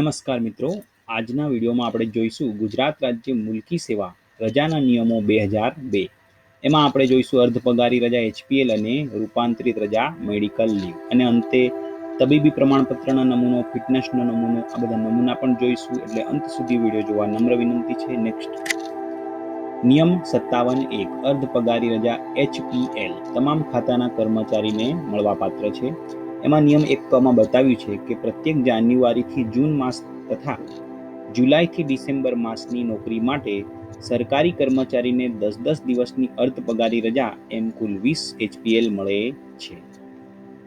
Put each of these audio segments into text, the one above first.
નમસ્કાર મિત્રો. આજના વિડીયોમાં આપણે જોઈશું ગુજરાત રાજ્ય મુલકી સેવા રજાના નિયમો બે હજાર બે. એમાં આપણે જોઈશું અર્ધ પગારી રજા એચપીએલ અને રૂપાંતરિત રજા મેડિકલ લીવ. અને અંતે તબીબી પ્રમાણપત્રનો નમૂનો, ફિટનેસનો નમૂનો, આ બધા નમૂના પણ જોઈશું. એટલે અંત સુધી વીડિયો જોવા નમ્ર વિનંતી છે. નેક્સ્ટ નિયમ સત્તાવન એક. અર્ધ પગારી રજા એચપીએલ. તમામ ખાતાના કર્મચારીને મળવાપાત્ર છે. એમાં નિયમ એક કમાં બતાવ્યું છે કે પ્રત્યેક જાન્યુઆરીથી જૂન માસ તથા જુલાઈથી ડિસેમ્બર માસની નોકરી માટે સરકારી કર્મચારીને દસ દસ દિવસની અર્ધ પગારી રજા એમ કુલ વીસ એચપીએલ મળે છે.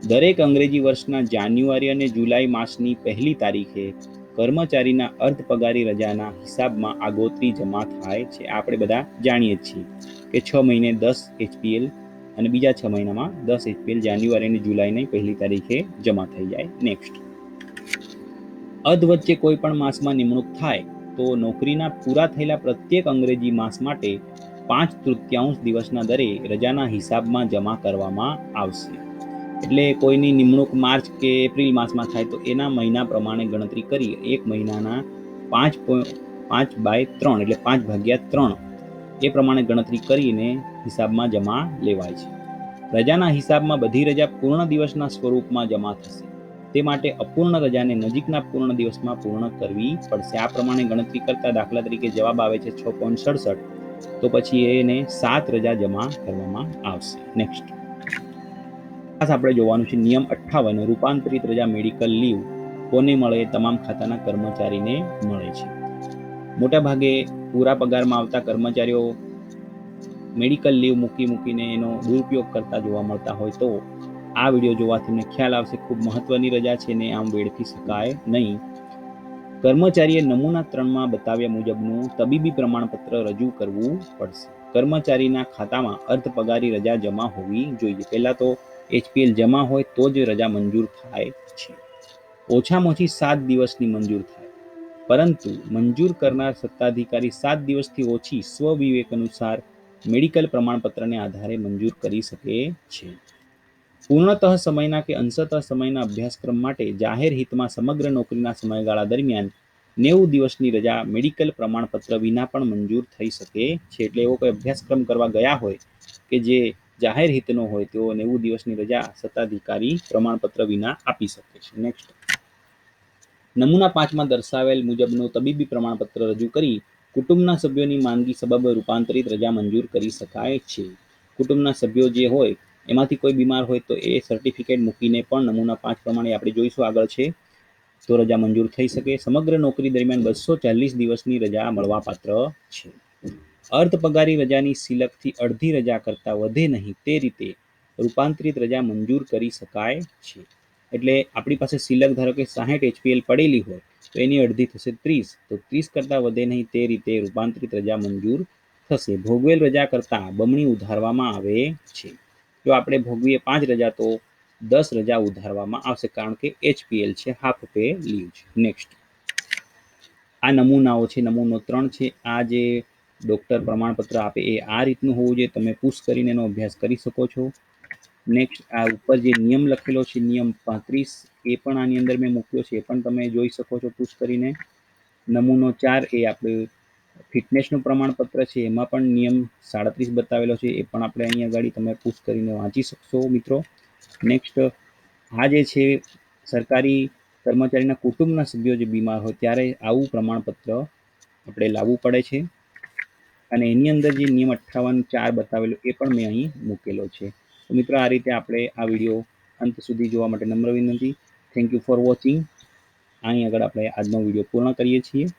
દરેક અંગ્રેજી વર્ષના જાન્યુઆરી અને જુલાઈ માસની પહેલી તારીખે કર્મચારીના અર્ધ પગારી રજાના હિસાબમાં આગોતરી જમા થાય છે. આપણે બધા જાણીએ છીએ કે છ મહિને દસ એચપીએલ અને બીજા છ મહિનામાં દસ એપ્રિલ, જાન્યુઆરી અને જુલાઈની પહેલી તારીખે જમા થઈ જાય નેક્સ્ટ અધ વચ્ચે કોઈ પણ માસમાં નિમણૂક થાય તો નોકરીના પૂરા થયેલા પ્રત્યેક અંગ્રેજી માસ માટે પાંચ તૃતીયાંશ દિવસના દરે રજાના હિસાબમાં જમા કરવામાં આવશે. એટલે કોઈની નિમણૂક માર્ચ કે એપ્રિલ માસમાં થાય તો એના મહિના પ્રમાણે ગણતરી કરી એક મહિનાના પાંચ પાંચ બાય ત્રણ, એટલે પાંચ ભાગ્યા ત્રણ એ પ્રમાણે ગણતરી કરીને હિસાબમાં જમા લેવાય છે. રજાના હિસાબમાં બધી રજા પૂર્ણ દિવસના સ્વરૂપમાં જમા થશે. તે માટે અપૂર્ણ રજાને નજીકના પૂર્ણ દિવસમાં પૂર્ણ કરવી પડશે. આ પ્રમાણે ગણતરી કરતા દાખલા તરીકે જવાબ આવે છે છ પોઈન્ટ સડસઠ. તો પછી એને સાત રજા જમા કરવામાં આવશે. નેક્સ્ટ ખાસ આપણે જોવાનું છે નિયમ અઠ્ઠાવન. રૂપાંતરિત રજા મેડિકલ લીવ કોને મળે? તમામ ખાતાના કર્મચારીને મળે છે. મોટા ભાગે પૂરા પગારમાં આવતા કર્મચારીઓ મેડિકલ લીવ મૂકી મૂકીને એનો દુરુપયોગ કરતા જોવા મળતા હોય તો આ વીડિયો જોવાથી મને ખ્યાલ આવશે. ખૂબ મહત્વની રજા છે ને આમ વેડફી શકાય નહીં. કર્મચારીએ નમૂના ત્રણમાં બતાવ્યા મુજબનું તબીબી પ્રમાણપત્ર રજૂ કરવું પડશે. કર્મચારીના ખાતામાં અર્ધ પગારી રજા જમા હોવી જોઈએ. પહેલાં તો એચપીએલ જમા હોય તો જ રજા મંજૂર થાય છે. ઓછામાં ઓછી સાત દિવસની મંજૂર થાય. પરંતુ મંજૂર કરનાર સત્તાધિકારી સાત દિવસથી ઓછી સ્વવિવેક અનુસાર મેડિકલ પ્રમાણપત્રને આધારે મંજૂર કરી શકે છે. પૂર્ણતઃ સમયના કે અંશતઃ સમયના અભ્યાસક્રમ માટે જાહેર હિતમાં સમગ્ર નોકરીના સમયગાળા દરમિયાન નેવું દિવસની રજા મેડિકલ પ્રમાણપત્ર વિના પણ મંજૂર થઈ શકે છે. એટલે એવો કોઈ અભ્યાસક્રમ કરવા ગયા હોય કે જે જાહેર હિતનો હોય તેઓ નેવું દિવસની રજા સત્તાધિકારી પ્રમાણપત્ર વિના આપી શકે છે. નેક્સ્ટ નમૂના પાંચમાં દર્શાવેલ મુજબનું તબીબી પ્રમાણપત્ર રજૂ કરી કુટુંબના સભ્યોની માંદગી સબબ રૂપાંતરિત રજા મંજૂર કરી શકાય છે. કુટુંબના સભ્યો જે હોય, એમાંથી કોઈ બીમાર હોય તો એ સર્ટિફિકેટ મૂકીને પણ નમૂના પાંચ પ્રમાણે આપણે જોઈશું આગળ છે. તો રજા મંજૂર થઈ શકે. સમગ્ર નોકરી દરમિયાન બસો ચાલીસ દિવસની રજા મળવાપાત્ર છે. અર્ધ પગારી રજાની સિલકથી અડધી રજા કરતાં વધે નહીં તે રીતે રૂપાંતરિત રજા મંજૂર કરી શકાય છે. એટલે આપણી પાસે સિલક ધારો કે સાહીઠ એચપીએલ પડેલી હોય, તો એની અડધી થશે ત્રીસ. તો ત્રીસ કરતાં વધે નહીં તે રીતે રૂપાંતરિત રજા મંજૂર થશે. ભોગવેલ રજા કરતાં બમણી ઉધારવામાં આવે છે. જો આપણે ભોગવીએ પાંચ રજા, તો દસ રજા ઉધારવામાં આવશે, કારણ કે એચપીએલ છે, હાફ પે લીવ છે નેક્સ્ટ આ નમૂનાઓ છે, નમૂનો ત્રણ છે. આ જે ડૉક્ટર પ્રમાણપત્ર આપે એ આ રીતનું હોવું જોઈએ. તમે પુશ કરીને એનો અભ્યાસ કરી શકો છો. નેક્સ્ટ આ ઉપર જે નિયમ લખેલો છે, નિયમ પાંત્રીસ, એ પણ આની અંદર મેં મૂક્યો છે. એ પણ તમે જોઈ શકો છો પુશ કરીને. નમૂનો ચાર એ આપણે ફિટનેસનું પ્રમાણપત્ર છે, એમાં પણ નિયમ સાડત્રીસ બતાવેલો છે, એ પણ આપણે અહીં આગળ તમે પુશ કરીને વાંચી શકશો મિત્રો. નેક્સ્ટ આ જે છે, સરકારી કર્મચારીના કુટુંબના સભ્યો જે બીમાર હોય, ત્યારે આવું પ્રમાણપત્ર આપણે લાવવું પડે છે. અને એની અંદર જે નિયમ અઠ્ઠાવન ચાર બતાવેલો, એ પણ મેં અહીં મૂકેલો છે. તો મિત્રો, આ રીતે આપણે આ વીડિયો અંત સુધી જોવા માટે નમ્ર વિનંતી. થેન્ક યુ ફોર વોચિંગ અહીં આગળ આપણે આજનો વીડિયો પૂર્ણ કરીએ છીએ.